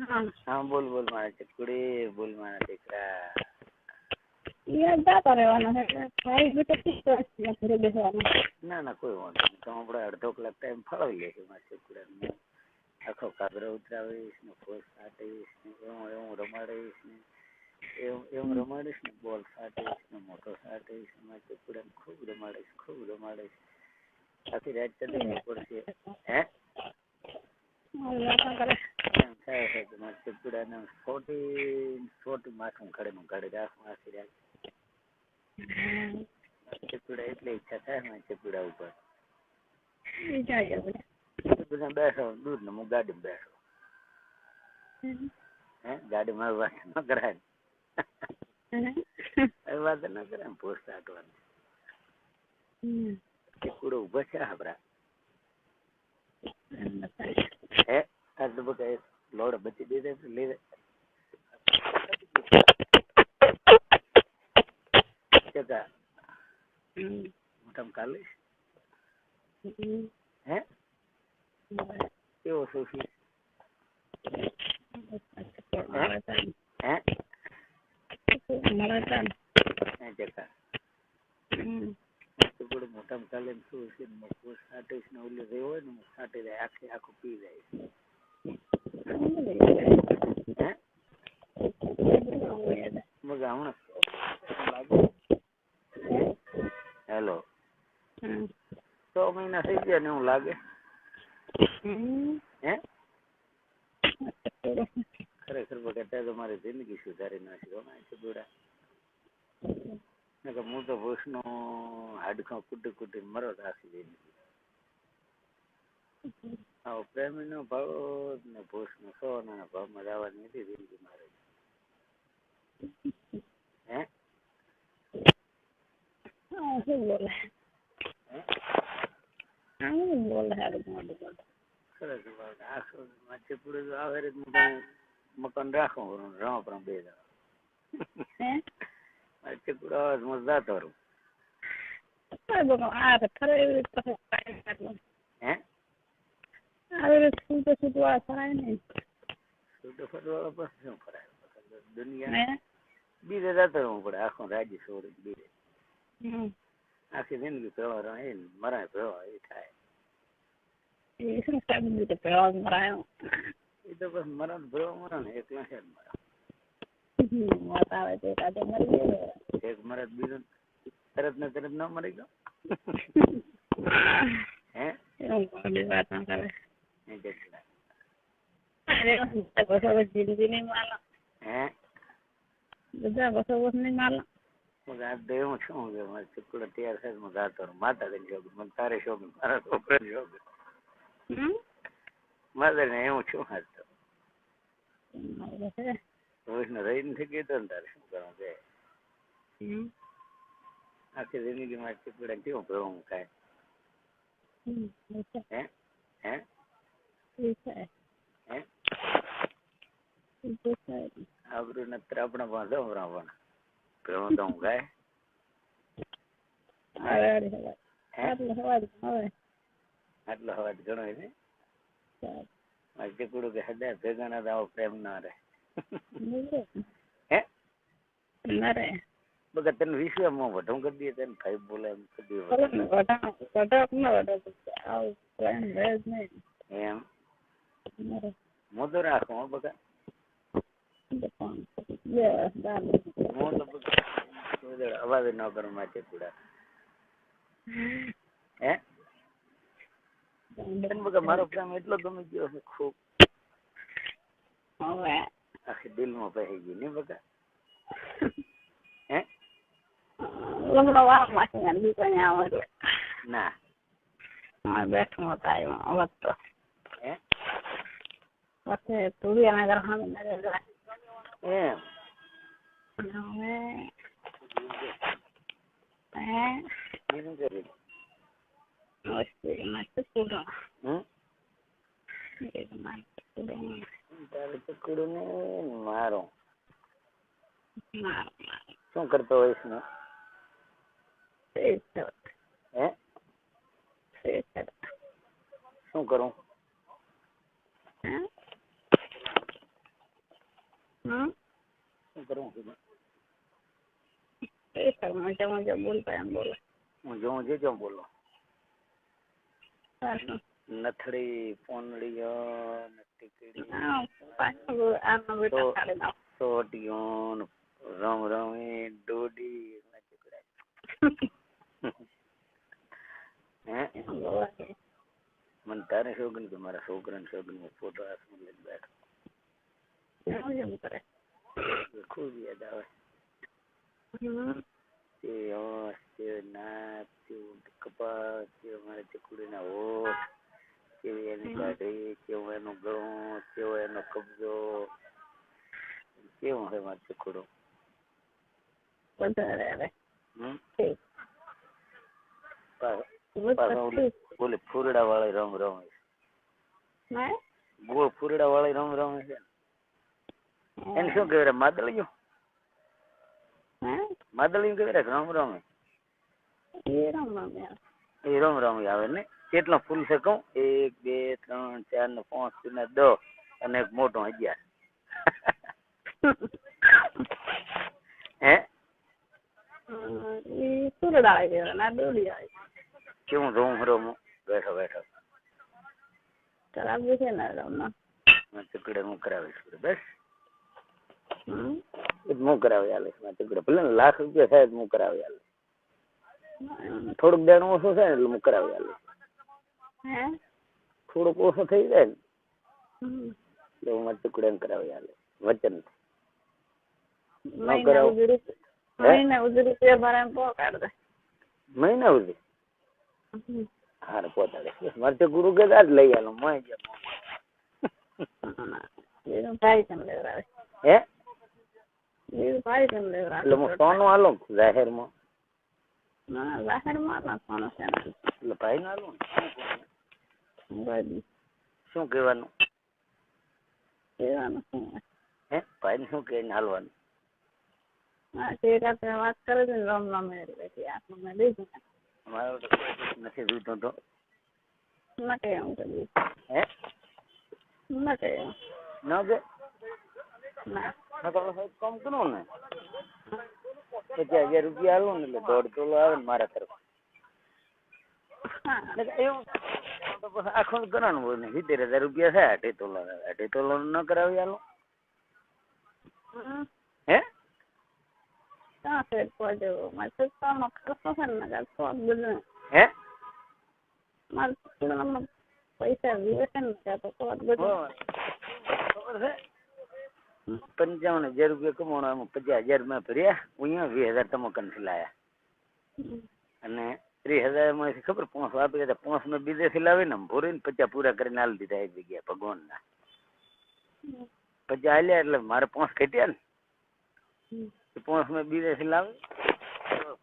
હા હા બોલ બોલ મારા ચકુડી બોલ મારા દીકરા યાર જાતો રહેવાનો છે એટલે ભાઈ બેટો શીખતો હશે ઘરે બેસવાનો ના ના કોઈ વાંધો નહીં તો આપણે અડધો કલાક ટાઈમ ફાળવી લઈશું મારા ચકુડાને હું આખો કાગરો ઉતરાવીશ ને પોસ સાટીશ ને એવું એવું રમાડીશ ને એવું એવું રમાડીશ ને બોલ સાટીશ ને મોટો સાટીશ ને મારા ચકુડાને ખૂબ રમાડીશ ખૂબ રમાડીશ આખી રાત ચડી પડશે હે એટલી ઈચ્છા થાય મારા ઉપર બેસો ને હું ગાડીમાં બેસો. હે ગાડીમાં વાત ન કરાય વાત ન કરે પોસ્ટ આટવાની. ઊભો છે આપડા બતાવે. હે આ તો બકા લોડ બચી દીધે તો લીધે ચકા હમ. મોટામાં કાલીશ હે કેવો સુખી હે? છે. હે? ચકા ચકુડો કાલે શું છે? પોસ્ટ ને ઓલી રહી હોય ને સાટી જાય આખે આખું પી જાય મગ હમણાં હેલો. છ મહિના થઈ ગયા ને એવું લાગે? હે? ખરેખર બગડતા તો મારી જિંદગી સુધારી નાખી. ગમે છે ચકુડા નકર હું તો ભૂસનો હાડકાં કૂટી કૂટીને મરો રાખી જિંદગી આવો પ્રેમીનો ભાવ ને ભૂસનો સોનાના ભાવમાં જવાની હતી જિંદગી મારે. હે? શું બોલે? શું બોલે. આખો મારે ચકુડો આવે રે મકાન રાખું રમા બે હે? તો જાતો રહું કાંઈ બોલો આ તો ખરે એવી રીતે. હે આવી રીતે છૂટું છૂટું આ થાય નહીં. છૂટો ફરવાળો પછી શું ફરાય? દુનિયા બીજે જતો રહેવું પડે આખું રાજ્ય છોડી બીજે. આખી જિંદગી પ્રવાહ રહે મરાય ભેળો એ થાય. એ શું સાહેબ મરાયો. એ તો બસ મરણ ભેળો મરણ એકલા છે મરે હમ, વાત આવે તો એકાદો મરી ગયો એક મરે બીજો તરત ને તરત ન મરી ગયો હે એવું કોઈ વાત ન કરે રહું માતાજીને શોખ મને તારે શોખ મારા છોકરાને શોખ ને એવું છું. હાથ રોજને રહી નથી કીધો ને તારે શું કરવું કે? આખી જિંદગી મારે ચીકડા કેવું ભેળું કાંઈ? હે? હે? હે. આબરૂ નત્ર આપણે બાંધો પણ ભેળું તો હું ગાય આટલે અવાજ ઘણો છે ચીકડું કે હદા ભેગા ના આવો પ્રેમ ના રહે. હે? ના બગા તને વિશ્વમાં વધુ કરી દઈએ તને ભાઈ બોલે એમ કરી દઈએ ભલે ને વઢાણ વઢાણ આવું પ્રેમ રહે જ નહીં. એમ? ના રે. હું તો રાખું હો બગા બે પાંચ, બે દાળ. હું તો બગા કોઈ દાડો અવાજ ન કરું મારે ચીકુડા હે? તને બગા મારો પ્રેમ એટલો ગમી ગયો છે ખૂબ. હવે. આખી દિલમાં પહેરી ગઈ નહીં બગા હે લમડો વારમાંથી ને બીજો અહીંયા આવે એટલે ના હા, બેઠો હતા એમાં અવાજ તો હે પછી તુરિયાના ઘર સામે નજર જાય. એમ અને હવે હે બીજું કરી વસ્તી મસ્ત પૂરો હમ એક મસ્ત પૂરો તારે ચીકુડું ને મારો. શું કરતો હોઈશ ને? હે? શું કરું? શું કરું? હું જોઉં જે જો બોલો સારું નથડી પોનડીઓ નટીકડી હા પાછું આનો બેટા તો- કાઢી નાખ સોટીઓ ને રમ રમી ડોડી ને ચકડા હે એમ બોલે છે. મને તારે શોખન કે મારા છોકરાને શોખન ફોટો હાથમાં લઈને બેઠો એમ જેમ કરે એ ખૂબ યાદ આવે હમ તે હોશ તે નાક તે કપાળ તે મારા ચકુડીના હોઠ કેવી એની દાઢી કેવું એનું ગળું કેવો એનો કબજો કેવું છે મારું ચકુડું વધારે રે હમ ઠીક પાછો બધું પાછો ઓલી ઠીક ઓલી ફૂરડા વાળી રમ રમે છે ના ગોળ ફૂરડા વાળી રમ રમે છે એને શું કહેવાય માદળિયું હા માદળિયું કહેવાય કે રમ રમે એ રમ રમે એ રમ રમી આવે ને કેટલા ફૂલ છે કહું? એક બે ત્રણ ચાર ને પાંચ ને દસ અને એક મોટો અગિયાર. હે? ના આવે કેવું રૂમ રમું? બેઠો બેઠો. ખરાબ છે ને રમવા મેં ચકડે હું કરાવીશ બસ. હું કરાવી આલીશ મેં ચકડે ભલે લાખ રૂપિયા થાય હું કરાવી આલીશ. થોડુંક દાણ ઓછું થાય એટલે હું કરાવી આલીશ. હે? થોડુંક ઓછું થઈ જાય ને. એટલે હું મારા ચકડે કરાવી આલીશ વચન મહિને કરાવો. ઉજળી મહિને ઉજળી ભરે પહોંચાડ દે. મહિના સુધી હાર પહોંચાડે મારે તો ગુરુ કે આજ લઈ આલો મય બીજું ભાઈ કેમ લેવડાવે? હે? બીજું ભાઈ કેમ લેવડાવે? એટલે હું સોનું આલો જાહેરમાં? ના જાહેરમાં છે ને એટલે ભાઈ ના આલો શું કહેવાનું? કહેવાનું? શું? હે ભાઈ શું કહીને હાલવાનું? હા તે રાતે વાત કરે છે ને રમ એટલે પછી આટલું મેં તો નથી જોઈતો તો. ના કહે હું કદી હે? ના કહે હું. ન કે? ના. ન કામ કરો ને. પચાસ હજાર રૂપિયા આલો ને એટલે દોઢ તોલો આવે ને મારા તરફ એવું. આખું કરવાનું ને સિત્તેર હજાર રૂપિયા થાય અઢી તોલા અઢી તોલા ન કરાવી આલો. હે? ક્યાં છે પહોંચ્યો મારે છોકરાનો ખર્ચો છે ને નકર તો બધું. હે? મારે છોકરાનો પૈસા વિવે છે તો તો બધું. ખબર છે? પંચાવન હજાર રૂપિયા કમાણો એમાં પચાસ હજાર મેં ભર્યા અહીંયા વીસ હજાર તમે કંઠી લાયા. અને ત્રીસ હજારમાંથી ખબર પોસ આપી હતા. પોંચ મેં વિદેશી લાવીને ભોરીને પચાસ પૂરા કરીને આલી દીધા એક જગ્યાએ ભગવાનના. પચાસ આલ્યા એટલે મારે પોસ ઘટ્યા ને. પોસ મેં વિદેશી લાવી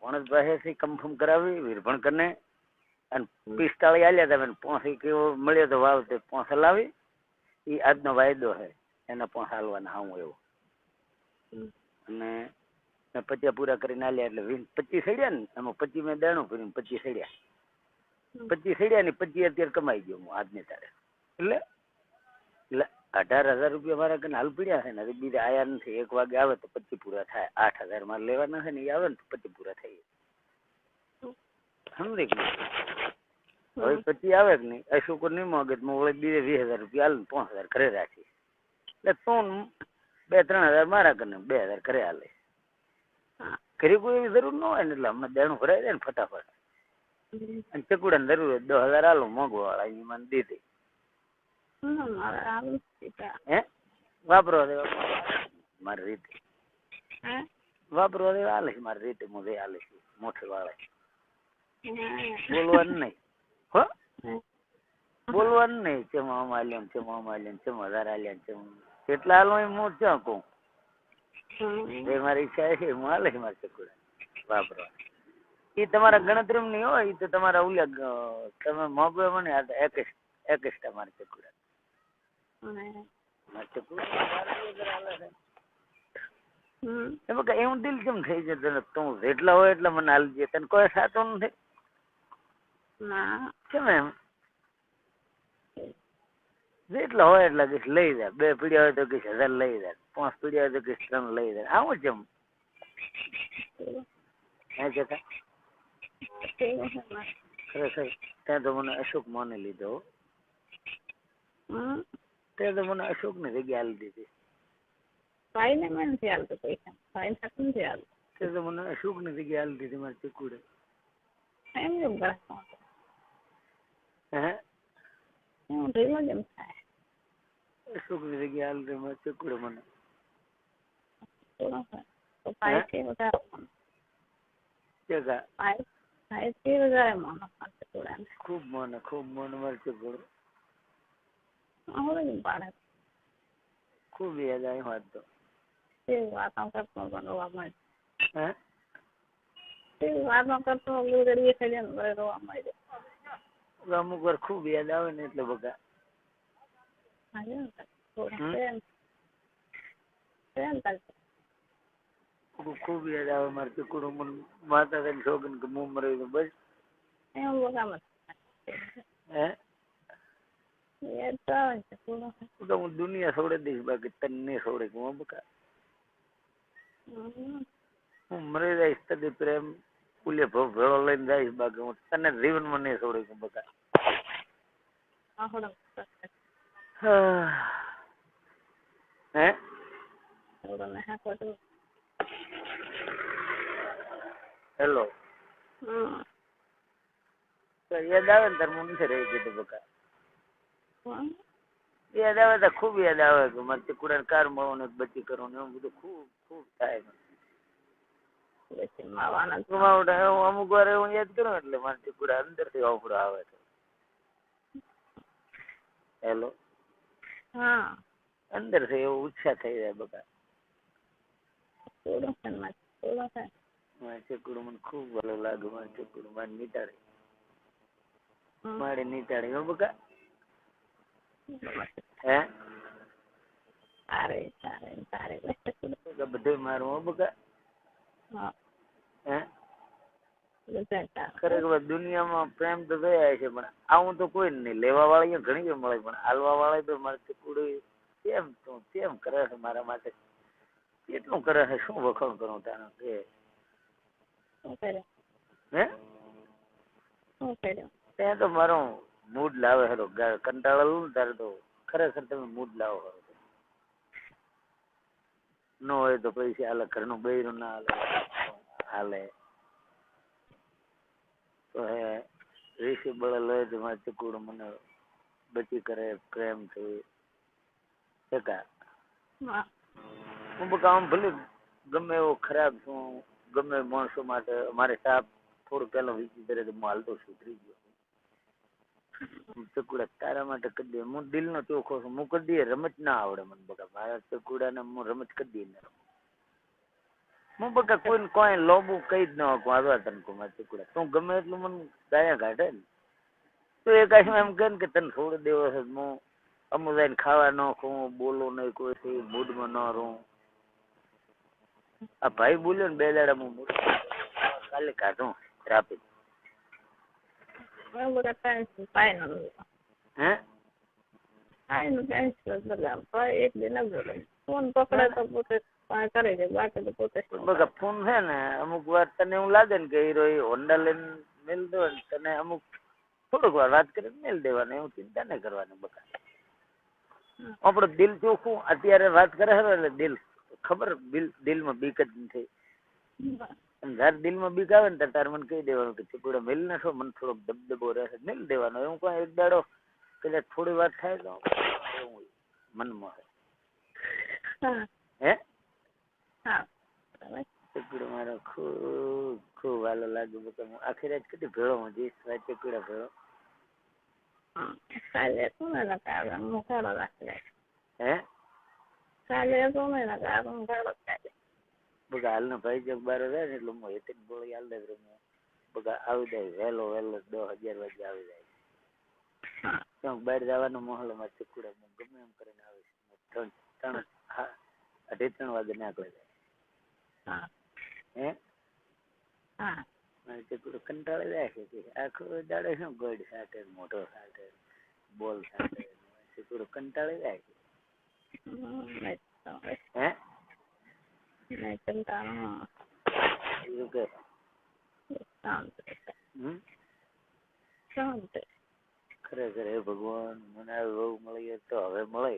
ભણત પાસેથી કન્ફર્મ કરાવી વીરભણ કરીને અને પિસ્તાળી આલ્યા હતા એ કેવો મળ્યો તો વાવ તે પોસ લાવી. એ આજનો વાયદો છે એના પોસ હાલવાના હું એવો. અને મેં પચાસ પૂરા કરીને આલ્યા એટલે વીસ પચીસ સડ્યા ને એમાં પચીસ મેં દાણું ભર્યું પચીસ સડ્યા. પચીસ સડ્યા ને પચીસ અત્યારે કમાઈ ગયો હું આજને તારે. એટલે એટલે અઢાર હજાર રૂપિયા મારા કને હાલ પડ્યા છે ને બીજા આયા નથી. એક વાગે આવે તો પચીસ પૂરા થાય. આઠ હજાર મારે લેવાના છે ને એ આવે ને તો પચીસ પૂરા થઈ જાય. સમજી હવે પછી આવે કે નહીં? અશોકો નહીં માગે તો હું બીજે વીસ હજાર રૂપિયા હાલ પાંચ હજાર ઘરે રાખી એટલે ત્રણ બે ત્રણ હજાર મારા કને બે હજાર ઘરે હાલે. ઘરે કોઈ એવી જરૂર ન હોય ને એટલે હમણાં દેણું ભરાઈ જાય ને ફટાફટ. અને ચકુડા ને જરૂર દસ હજાર હાલો મોંઘવા વાળા એ મને દીધી. હે વાપરો દેવા મારી રીતે. વાપરો દે હાલે છે મારી રીતે હું દે હાલે છે મોઠે વાળા. બોલવાનું નહીં. હો? બોલવાનું નહીં. ચમા માલ્યમ ચમા માલ્યમ ચમ હજાર આલ્યા ચમ. કેટલા હાલો એ હું ક્યાં કહું. એ મારી ઈચ્છા છે હું હાલે ચકુડા. વાપરવા. એ તમારા ગણતરી ની હોય તો તમારા ઉલ્યા તમે મોકલો મને આ તો એક ચકુડા. હમ. ચકુડા મારા વગર હાલે છે. હમ. એમાં કઈ એવું દિલ કેમ થઈ જાય તને? તું જેટલા હોય એટલા મને હાલજે. તને કોઈ સાચું નથી? ના. કેમ એમ? જેટલા હોય એટલા કઈશ લઈ જાય બે પીડિયા હોય તો કઈશ હજાર લઈ જાય પાંચ પીડિયા હોય તો કઈશ ત્રણ લઈ જાય આવું હે છે મારે ખરેખર ત્યાં તો મને અશોક માની લીધો. હો. ત્યાં તો મને અશોકની જગ્યા આલી દીધી. ભાઈ ને મેં નથી હાલતું પૈસા. ભાઈ નથી હાલતું ત્યાં તો મને અશોકની જગ્યા આલી દીધી મારે ચીકુડે. એમ કેમ હે? ની મને થાય? તો ભાઈ છે વધારે મને ચેકા ભાઈ ભાઈ છે વધારે મને પાસે થોડા ને ખૂબ મને ખૂબ મને મારે ચીકુડે આવડે ને પાડે ખૂબ યાદ આવી વાત તો તે વાતો કરતો પણ રોવા મળે હે તે વાતો કરતો ગુજરીએ થઈ જાય ને રોવા મળે અમુક વાર ખૂબ યાદ આવે ને એટલે બકા હાજે ને થોડા હમ? પ્રેમ પ્રેમ કરતો ખૂબ ખૂબ યાદ આવે મારે ચીકુડું માતા થઈને છોકરીને કે હું મરી બસ હે તો આવે છે થોડો હું દુનિયા છોડે દઈશ બાકી તને છોડે હું બકા હું મરી જઈશ તદી પ્રેમ પુલે ભવ ભેળો લઈને જઈશ બાકી હું તને જીવનમાં નહીં છોડે બકા. હે હેલો યાદ આવે ને તાર મમ્મી રહી ગયું બકા યાદ આવે તો ખૂબ યાદ આવે કે મારે ચીકુડા કાર મળવાનું બચી કરવાનું એવું બધું ખૂબ ખૂબ થાય અમુક વાર હું યાદ કરું એટલે મારે ચીકુડા અંદરથી વાપરો આવે છે હેલો હા. અંદરથી એવું ઉત્સાહ થઈ જાય બકા થોડો છે ને મારે ચીકુડું મને ખૂબ ભલું લાગે મારે ચકડું મારે નીતાડી મારે નીતાડી હો બકા. હે? સારે તારે તારે બધું મારું હો બકા. હા. હે? ખરેખર દુનિયામાં પ્રેમ તો થયા છે પણ આવું તો કોઈ નહીં. લેવા વાળી ઘણી મળે પણ હાલવા વાળા તો મારે ચીકુડું કેમ તું કેમ કરે છે મારા માટે? કેટલું કરે છે? શું વખાણ કરું તારો? કે હે? ત્યાં તો મારો મૂડ લાવે ગા- કંટાળેલું ને ત્યારે તો ખરેખર તમે મૂડ લાવો હરો ન હોય તો પૈસા હાલે ઘરનું બૈરું ના હાલે હાલે. ઋષિ બળ લે તો મારે ચીકુડું મને બચી કરે પ્રેમથી ટકા હા. હું બકા આમ ભલે ગમે એવો ખરાબ છું ગમે માણસો માટે મારે સાપ થોડું પેલો વીચી કરે તો હું હાલતો સુધરી ગયો. ચકુડા તારા માટે કરી દે હું દિલનો ચોખ્ખો છું હું કરી દઈએ રમત ના આવડે મને બકા. મારા ચકુડાને હું રમત કરી દઈએ ના. હું બકા કોઈને કોઈ લોબુ કઈ જ ન શકું આવ્યા તને કહું મારા ચકુડા તું ગમે એટલું મને ગાયા કાઢે ને તો એક આશમાં એમ કહે કે તને છોડી દેવો છે હું અમુક જઈને ખાવા ન ખું બોલો નહીં કોઈથી મૂડમાં ન રહું. આ ભાઈ બોલ્યો ને બે દાડા હું મૂડ કાલે કાઢું રાપી. હે? એક દિન ફોન પકડે તો પોતે કરે છે બાકી તો પોતે બકા ફોન છે ને અમુક વાર તને એવું લાગે ને કે હીરો એ હોન્ડા લઈને મેલ દો ને તને અમુક થોડુંક વાર વાત કરીને મેલ દેવાની એવું ચિંતા નહીં કરવાની બકા. આપણું દિલ ચોખ્ખું અત્યારે વાત કરે છે એટલે દિલ ખબર દિલ દિલમાં બીક જ નથી જયારે દિલમાં બીક આવે ને ત્યારે તારે મને કહી દેવાનું કે ચીકુડા મેલ ને છો મને થોડોક દબદબો રહેશે મેલ દેવાનો. એવું કોઈ એક દાડો કદાચ થોડી વાત થાય તો એવું મનમાં હે. ચકડો મારો ખૂબ ખૂબ વાલો લાગે બકે. હું આખી રાત કેટલી ભેળો હું જઈશ? રાત ચકડા ભેળો? કાલે હતું ને નકર હું ઘેરો રાખી હે? કાલે હતું ને નકર હું ઘેરો કાલે બગા હાલનો ભાઈ જગ બારો રહે ને એટલે હું હેતી ગોળી હાલ દે હું બગા આવી જાય વહેલો વહેલો દસ અગિયાર વાગે આવી જાય. તો બહાર જવાનો માહોલમાં ચકુડા ગમે એમ કરીને આવીશ ત્રણ ત્રણ અઢી ત્રણ વાગે નીકળી જાય. હા હે કંટાળી જાય છે કે આખો દાડે શું ગોડ સાથે મોટો સાથે બોલ સાથે કંટાળી જાય હવે. હે કંટાળો એવું કે શાંત હમ શાંત ખરેખર હે ભગવાન મને બહુ મળી તો હવે મળે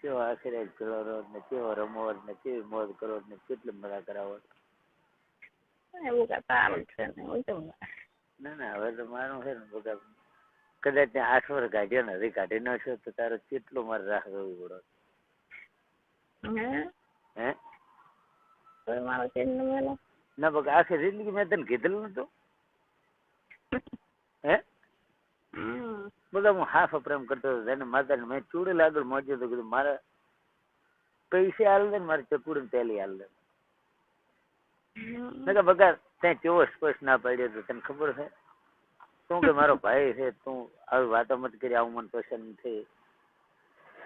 કેવો આખરે કરો ને કેવો રમો ને કેવી મોજ કરો ને કેટલી મજા કરાવો? એવું કે છે ને હું ના? હવે તો મારું છે ને બધા કદાચ ત્યાં આઠ વર્ષ કાઢ્યો ને હજી કાઢી નાખ્યો તો તારો કેટલો મારે રાહ જોવી પડે. હે? ના બકા આખી જિંદગી મેં તને કીધેલું નતું. હે? બધા હું હાફ પ્રેમ કરતો હતો એને માતાને મેં ચૂડેલ આગળ મોજ્યો તો કીધું મારે પૈસે હાલ દે ને મારે ચકુડી ને તેલી હાલ દે હમ. મેં કહ્યું બગા ત્યાં કેવો સ્પષ્ટ ના પાડ્યો તો તને ખબર છે તું કે મારો ભાઈ છે તું આવી વાતો મત કરી આવું મને પસંદ નથી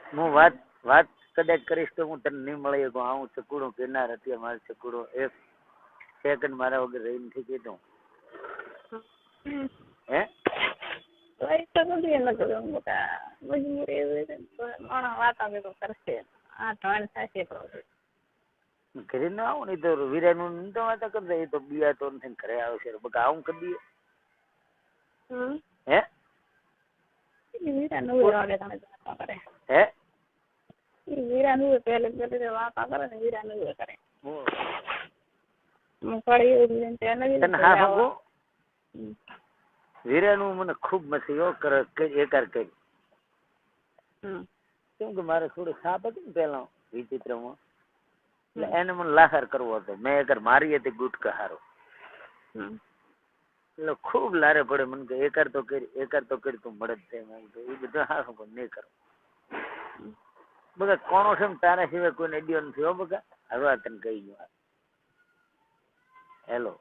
હું વાત વાત કદાચ કરીશ તો હું તને નહીં મળી શકું આવું ચકુડું કિનાર હતી મારે ચકુડું એક સેકન્ડ મારા વગર રહી નથી કીધું હમ. હે તો નથી એને કર્યું મોટા મજબૂરી એવી છે માણસ વાતો તો કરશે આ ઢોણ થશે તો ઘરે ના આવું નહીં તો વીરાનું નહીં તો વાતા કરતા એ તો બકા હે ઈ વીરા વાગે તમે વાતો કરે હે વીરાનું ને વીરાનું કરે હું હા. વીરાનું મને ખૂબ મસીઓ કર એકાર કરી. કેમ કે મારે થોડું સાપ હતું ને પેલા વિચિત્રમાં. એટલે એને મને લાહાર કરવો હતો. મેં એકર મારી હતી ગુટકા હારો. એટલે ખૂબ લારે પડે મને કે એકાર તો કરી એકાર તો કરી તું મળે છે એ બધું હા પણ નહીં કરો. બગા કોણો છે તારા સિવાય કોઈને અડ્યો નથી હો બગા હવે આ તને કહી ગયો. હેલો.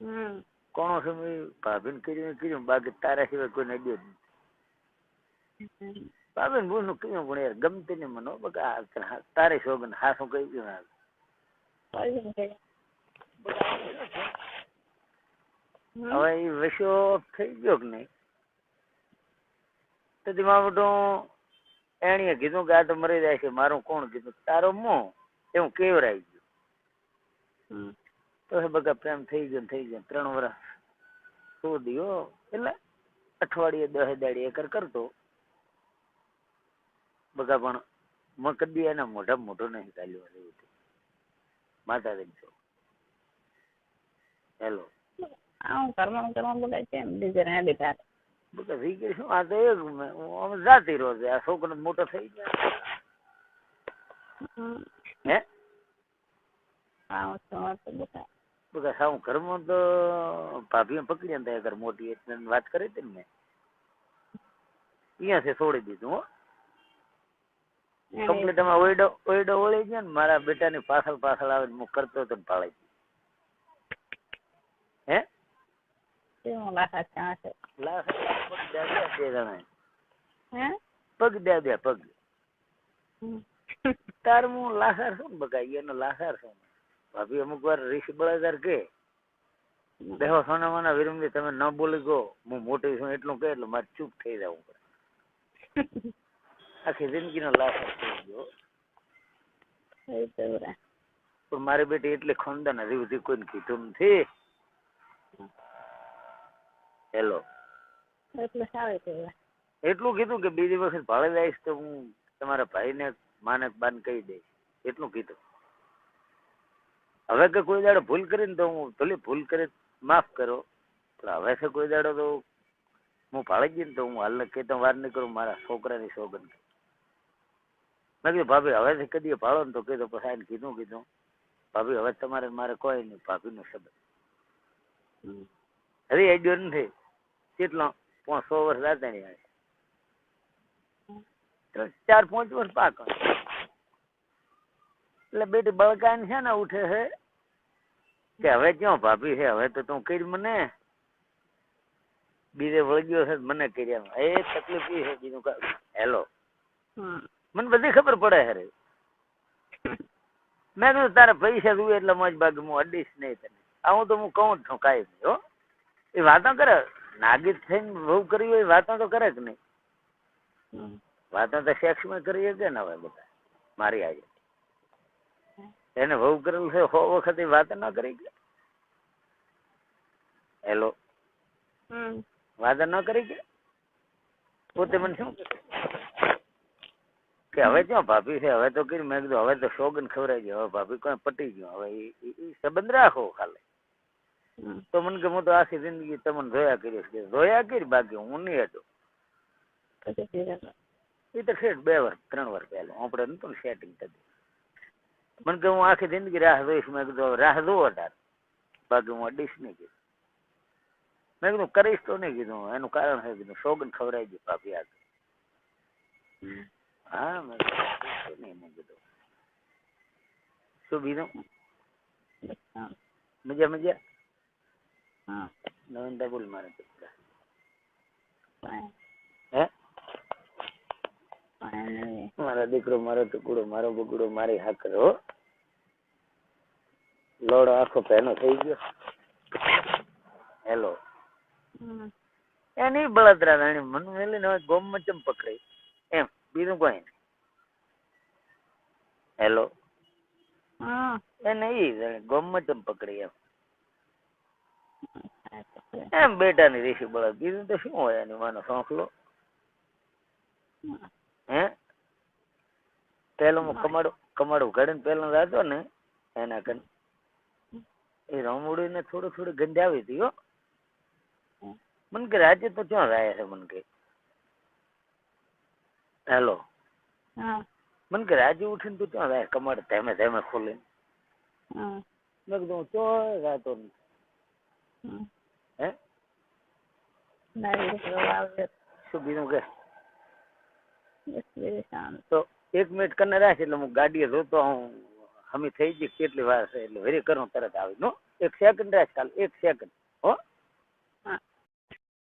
હમ. કોણો સમય ભાભીને કર્યું કર્યું, બાકી તારા સિવાય કોઈ અડ્યો જ નથી. ભાભીને કર્યું પણ યાર, ગમતી નહીં મને હા- તારે શોગન, હા, શું કહી ગયું. હવે એ વિષયો થઈ ગયો કે નહીં તો તેમાં બધું એણીએ કીધું કે આ તો મરી જાય છે, મારું કોણ કીધું તારો મોં, એવું કેવરાઈ ગયું. તો એ બધા પ્રેમ થઈ ગયો થઈ ગયો ત્રણ વર્ષ સુધી હો એટલે અઠવાડિયે દહે દાડી એકર કરતો. બધા પણ મકદી કદી એના મોઢા મોઢો નહીં ચાલ્યો એવું માતા માતાજી છો હેલો આવું કરવાનું કરવાનું થાય થઈ ગઈ શું આ તો એક મેં જાતી રહ્યો આ છોકરો મોટો થઈ ગયો હે? આવું તો બધા બધા સાવ ઘરમાં તો ભાભીએ પકડી ને ઘર મોટી એટલે વાત કરી હતી ને મેં. છે છોડી દીધું હો. કમ્પ્લીટ અમે ઓયડો ઓયડો ઓળી ગયો ને મારા બેટાની પાછળ પાછળ આવે હું કરતો હતો ને હે? પગ દે બે પગ તાર હું લાસાર છું ને બગાઈ એનો લાસાર છું ભાભી અમુક વાર રીસ બળાદાર કે. દેહો સોના માના વિરમજી તમે ન બોલી ગો હું મોટી છું એટલું કહે એટલે મારે ચૂપ થઈ જવું પડે. આખી જિંદગીનો લાભ થઈ ગયો. પણ મારી બેટી એટલી ખાનદાન હજી સુધી કોઈને કીધું નથી. હેલો. એટલે કીધું કે બીજી વખત ભાડે જઈશ તો હું તમારા ભાઈને માને બાન કહી દઈશ. એટલું કીધું. હવે કે કોઈ દાડો ભૂલ કરીને તો હું ભલે ભૂલ કરી માફ કરો પણ હવે છે કોઈ દાડો તો હું ભાળી જઈને તો હું હાલ કહેતો વાર નહીં કરું મારા છોકરાની સોગંદ. મેં કીધું ભાભી હવેથી કદી ભાળો ને તો કીધું પછી આને કીધું કીધું. ભાભી હવે તમારે મારે કોઈ નહીં ભાભીનો સંબંધ. હમ. એ ગયો નથી કેટલો? પાંચ સો વર્ષ રાતે આવે ત્રણ ચાર પાંચ વર્ષ પાક એટલે બેટી બળકાઈને છે ને ઉઠે છે. કે હવે ક્યાં ભાભી છે? હવે તો તું કરી મને. બીજે વળગ્યો છે મને કર્યા એ તકલીફ એ છે બીજું હેલો. મને બધી ખબર પડે હરે મેં કીધું તારે પૈસા જોઈએ એટલે મોજ બાકી હું અડીશ નહીં તને. હું તો હું કહું જ છું કાંઈ નહીં હો. એ વાતો કરે. નાગીત થઈને બહુ કરી હોય વાતો તો કરે કે નહીં. વાતો તો સેક્સમાં કરી શકે ને હવે બધા. મારી આજે એને વહુ કરેલું છે હો વખત વાત ના કરી કે? હેલો. વાત ન કરી કે? પોતે મને શું કે હવે ક્યાં ભાભી છે હવે તો કરી મેં કીધું હવે તો સોગન ખવરાઈ ગયો હવે ભાભી કોઈ પટી ગયો હવે એ સંબંધ રાખો ખાલી. તો મને કે હું તો આખી જિંદગી તમને જોયા કરીશ કે જોયા કરી બાકી હું નહીં હતો. એ તો શેઠ બે વર્ષ ત્રણ વર્ષ પહેલા. આપણે નતું ને સેટિંગ થતું. મને કે હું આખી જિંદગી રાહ જોઈશ. મેં કીધું રાહ જોવો તાર. બાકી હું અડીશ નહીં કીધું. મેં કીધું કરીશ તો નહીં કીધું એનું કારણ છે કીધું સોગન ખવડાવી દે પાપી આગળ હા મેં નહીં મેં કીધું. શું બીજું. મજા મજા? હા. નવીન ડબલ મારે. મારો દીકરો મારો ટુકડો મારો બગડો મારી હાકર હો. લોડો આખો પહેનો થઈ ગયો. હેલો. એની બળદરા રાણી મન મેલીને હવે ગોમમાં ચમ પકડાઈ? એમ બીજું કોઈ નહીં. હેલો. હા. એને ઈ ગોમમાં ચમ પકડી એમ. એમ બેટાની રેસી બળદ. બીજું તો શું હોય એની માનો સોંખલો પેલું કમાડું કમાડું ઘડીને પેલું રાતો ને એના કન એ રમુડી ને થોડું થોડું આવી હતી હો. મને કે રાજ્ય તો ક્યાં રહ્યા છે મને કે હેલો હા. મને કે રાજ્ય ઉઠીને તું ક્યાં જાય કમળ ધેમે ધેમે ખોલીને મેં કીધું ચોય રાતો. હે. શું બીજું કે. તો એક મિનિટ કરીને રાખ એટલે હું ગાડીએ જોતો હું હમી થઈ ગઈ, કેટલી વાર છે, એટલે વેરી કરું, તરત આવી. નો, એક સેકન્ડ રાખ, ખાલી એક સેકન્ડ